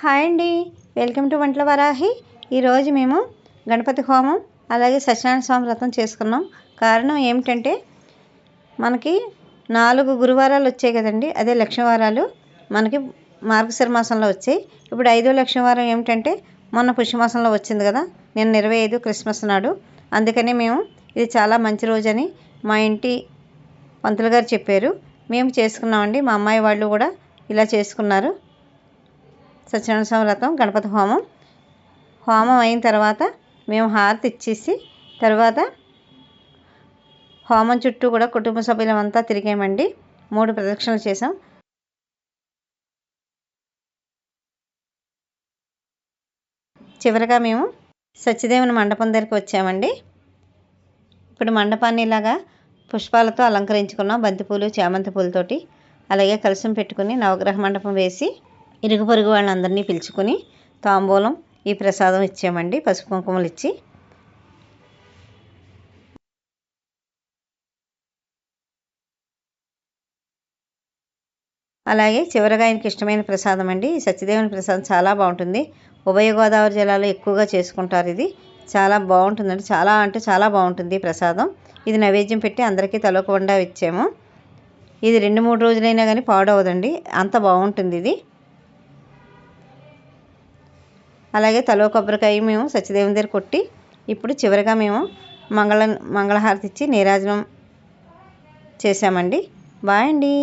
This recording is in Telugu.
హాయ్ అండి. వెల్కమ్ టు వంటల వరాహి. ఈరోజు మేము గణపతి హోమం అలాగే సత్యనారాయణ స్వామి వ్రతం చేసుకున్నాం. కారణం ఏమిటంటే మనకి నాలుగు గురువారాలు వచ్చాయి కదండి. అదే లక్ష్మీవారాలు మనకి మార్గశిర మాసంలో వచ్చాయి. ఇప్పుడు ఐదో లక్ష్మీవారం ఏమిటంటే మొన్న పుష్యమాసంలో వచ్చింది కదా. నిన్న ఇరవై ఐదు క్రిస్మస్ నాడు. అందుకనే మేము ఇది చాలా మంచి రోజని మా ఇంటి పంతులు గారు చెప్పారు. మేము చేసుకున్నామండి. మా అమ్మాయి వాళ్ళు కూడా ఇలా చేసుకున్నారు. సత్యనారాయణ స్వామి వ్రతం గణపతి హోమం. హోమం అయిన తర్వాత మేము హారతి ఇచ్చేసి తర్వాత హోమం చుట్టూ కూడా కుటుంబ సభ్యులమంతా తిరిగామండి. మూడు ప్రదక్షిణలు చేసాం చివరిగా మేము సత్యదేవుని మండపం దగ్గరికి వచ్చామండి. ఇప్పుడు మండపాన్ని ఇలాగా పుష్పాలతో అలంకరించుకున్నాం. బంతిపూలు చామంతి పూలతోటి. అలాగే కలసం పెట్టుకుని నవగ్రహ మండపం వేసి ఇరుగు పొరుగు వాళ్ళందరినీ పిలుచుకుని తాంబూలం ఈ ప్రసాదం ఇచ్చామండి పసుపు కుంకుమలు ఇచ్చి. అలాగే చివరగా ఆయనకి ఇష్టమైన ప్రసాదం అండి. సత్యదేవుని ప్రసాదం చాలా బాగుంటుంది. ఉభయ గోదావరి జిల్లాలో ఎక్కువగా చేసుకుంటారు ఇది. చాలా బాగుంటుందండి. చాలా అంటే చాలా బాగుంటుంది ప్రసాదం. ఇది నైవేద్యం పెట్టి అందరికీ తలొక ఇచ్చాము ఇది రెండు మూడు రోజులైనా కానీ పాడవదండి. అంత బాగుంటుంది ఇది. అలాగే తలో కొబ్బరికాయ మేము సత్యదేవుని దగ్గర కొట్టి ఇప్పుడు చివరిగా మేము మంగళ మంగళహారతి ఇచ్చి నీరాజనం చేసామండి బాయ్ అండి.